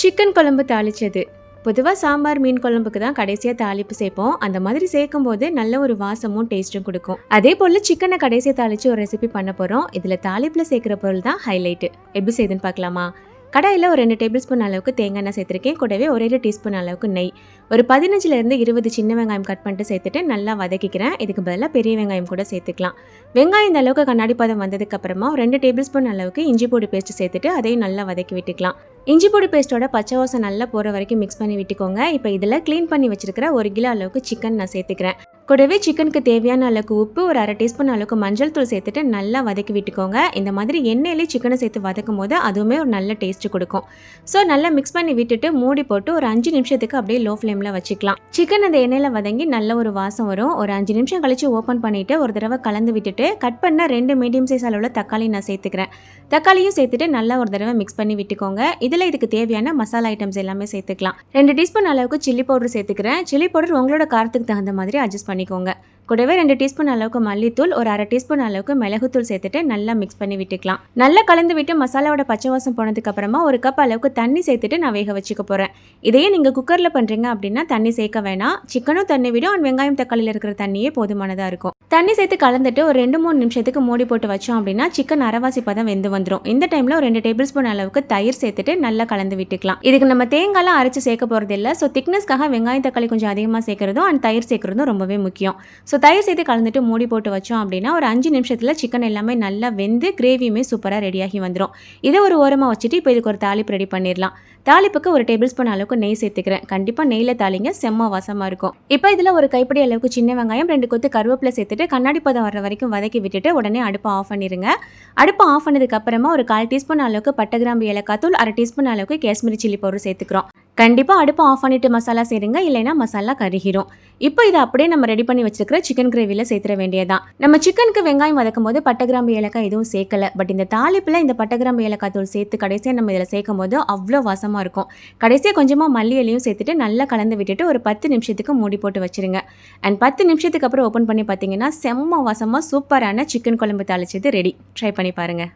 Chicken குழம்பு தாளித்தது பொதுவாக சாம்பார் மீன் குழம்புக்கு தான் கடைசியாக தாளிப்பு சேர்ப்போம். அந்த மாதிரி சேர்க்கும் போது நல்ல ஒரு வாசமும் டேஸ்ட்டும் கொடுக்கும். அதே போல் சிக்கனை கடைசியாக தாளித்து ஒரு ரெசிபி பண்ண போகிறோம் இதில் தாளிப்பில் சேர்க்குற பொருள் தான் ஹைலைட்டு எப்படி செய்யுதுன்னு பார்க்கலாமா? கடாயில் ஒரு ரெண்டு டேபிள் ஸ்பூன் அளவுக்கு தேங்காய் எண்ணெய் சேர்த்துருக்கேன். கூடவே ஒரே ஒரு டீஸ்பூன் அளவுக்கு நெய். ஒரு பதினஞ்சுலேருந்து இருபது சின்ன வெங்காயம் கட் பண்ணிட்டு சேர்த்துட்டு நல்லா வதக்கிக்கிறேன். இதுக்கு பதிலாக பெரிய வெங்காயம் கூட சேர்த்துக்கலாம். வெங்காயம் இந்த அளவுக்கு கண்ணாடி பதம் வந்ததுக்கப்புறமா ஒரு ரெண்டு டேபிள் ஸ்பூன் அளவுக்கு இஞ்சி பூடி பேஸ்ட் சேர்த்துட்டு அதையும் நல்லா வதக்கி விட்டுக்கலாம். இஞ்சி பொடி பேஸ்ட்டோட பச்சை வாசம் நல்லா போகிற வரைக்கும் மிக்ஸ் பண்ணி விட்டுக்கோங்க. இப்போ இதில் க்ளீன் பண்ணி வச்சிருக்கிற ஒரு கிலோ அளவுக்கு சிக்கன் நான் சேர்த்துக்கிறேன். கூடவே சிக்கனுக்கு தேவையான அளவுக்கு உப்பு ஒரு அரை டீஸ்பூன் அளவுக்கு மஞ்சள் தூள் சேர்த்துட்டு நல்லா வதக்கி விட்டுக்கோங்க. இந்த மாதிரி எண்ணெயிலே சிக்கனை சேர்த்து வதக்கும் போது அதுவுமே ஒரு நல்ல டேஸ்ட் கொடுக்கும். ஸோ நல்லா மிக்ஸ் பண்ணி விட்டுட்டு மூடி போட்டு ஒரு அஞ்சு நிமிஷத்துக்கு அப்படியே லோ ஃப்ளேமில் வச்சுக்கலாம். சிக்கன் அந்த எண்ணெயில் வதங்கி நல்ல ஒரு வாசம் வரும். ஒரு அஞ்சு நிமிஷம் கழிச்சு ஓப்பன் பண்ணிவிட்டு ஒரு தடவை கலந்து விட்டுட்டு கட் பண்ண ரெண்டு மீடியம் சைஸ் அளவில் தக்காளி நான் சேர்த்துக்கிறேன். தக்காளியும் சேர்த்துட்டு நல்லா ஒரு தடவை மிக்ஸ் பண்ணி விட்டுக்கோங்க. இதில் இதுக்கு தேவையான மசாலா ஐட்டம்ஸ் எல்லாமே சேர்த்துக்கலாம். ரெண்டு டீஸ்பூன் அளவுக்கு சில்லி பவுடர் சேர்த்துக்கிறேன். சில்லி பவுடர் உங்களோட காரத்துக்கு தகுந்த மாதிரி அட்ஜஸ்ட் பண்ணிக்கோங்க. கூடவே ரெண்டு டீஸ்பூன் அளவுக்கு மல்லித்தூள் ஒரு அரை டீஸ்பூன் அளவுக்கு மிளகுத்தூள் சேர்த்துட்டு நல்லா மிக்ஸ் பண்ணி விட்டுக்கலாம். நல்லா கலந்து விட்டு மசாலாவோட பச்சை வாசம் போனதுக்கு அப்புறமா ஒரு கப் அளவுக்கு தண்ணி சேர்த்துட்டு நான் வேக வச்சுக்க போகிறேன் இதையே நீங்கள் குக்கரில் பண்ணுறீங்க அப்படின்னா தண்ணி சேர்க்க வேணாம். சிக்கனும் தண்ணி விடும் அண்ட் வெங்காயம் தக்காளியில் இருக்கிற தண்ணியே போதுமானதாக இருக்கும். தண்ணி சேர்த்து கலந்துட்டு ஒரு ரெண்டு மூணு நிமிஷத்துக்கு மூடி போட்டு வச்சோம் அப்படின்னா சிக்கன் அரைவாசி பதம் வெந்து வந்துடும் இந்த டைமில் ஒரு ரெண்டு டேபிள் ஸ்பூன் அளவுக்கு தயிர் சேர்த்துட்டு நல்லா கலந்து விட்டுக்கலாம். இதுக்கு நம்ம தேங்காய்லாம் அரைச்சு சேர்க்க போகிறது இல்லை ஸோ திக்னஸ்க்காக வெங்காயம் தக்காளி கொஞ்சம் அதிகமாக சேர்க்குறதும் அண்ட் தயிர் சேர்க்குறதும் ரொம்பவே முக்கியம். ஸோ தயிர் சேர்த்து கலந்துட்டு மூடி போட்டு வச்சோம் அப்படின்னா ஒரு அஞ்சு நிமிஷத்தில் சிக்கன் எல்லாமே நல்லா வெந்து கிரேவியுமே சூப்பராக ரெடியாகி வந்துடும் இதை ஒரு ஓரமாக வச்சுட்டு இப்போ இதுக்கு ஒரு தாளிப்பு ரெடி பண்ணிடலாம். தாளிப்புக்கு ஒரு டேபிள் ஸ்பூன் அளவுக்கு நெய் சேர்த்துக்கிறேன். கண்டிப்பாக நெய்யில் தாளிங்க செம்ம வாசமாக இருக்கும். இப்போ இதில் ஒரு கைப்பிடி அளவுக்கு சின்ன வெங்காயம் ரெண்டு கொத்து கருவேப்பிலை சேர்த்துட்டு கண்ணாடி பதம் வர வரைக்கும் வதக்கி விட்டுட்டு உடனே அடுப்பை ஆஃப் பண்ணிடுங்க அடுப்பை ஆஃப் பண்ணதுக்கப்புறமா ஒரு கால் டீஸ்பூன் அளவுக்கு பட்டை கிராம்பு இலக்காத்தூள் அரை டீஸ்பூன் அளவுக்கு காஷ்மீரி சில்லி பவுடர் சேர்த்துக்கிறோம். கண்டிப்பாக அடுப்பை ஆஃப் பண்ணிவிட்டு மசாலா சேருங்க இல்லைன்னா மசாலா கருகிரும். இப்போ இதை அப்படியே நம்ம ரெடி பண்ணி வச்சிருக்கிற சிக்கன் கிரேவியில் சேர்த்துற வேண்டியதான் நம்ம சிக்கனுக்கு வெங்காயம் வதக்கும் போது பட்டகிராம்பு ஏலக்காய் எதுவும் சேர்க்கல. பட் இந்த தாளிப்பில் இந்த பட்டகிராம்பு ஏலக்காய் தூள் சேர்த்து கடைசியாக நம்ம இதில் சேர்க்கும் போது அவ்வளோ வாசமாக இருக்கும். கடைசியாக கொஞ்சமாக மல்லி இலையும் சேர்த்துட்டு நல்லா கலந்து விட்டுட்டு ஒரு பத்து நிமிஷத்துக்கு மூடி போட்டு வச்சிருங்க. அண்ட் பத்து நிமிஷத்துக்கு அப்புறம் ஓப்பன் பண்ணி பார்த்தீங்கன்னா செம்ம வாசமாக சூப்பரான சிக்கன் குழம்பு தாளிச்சது ரெடி ட்ரை பண்ணி பாருங்கள்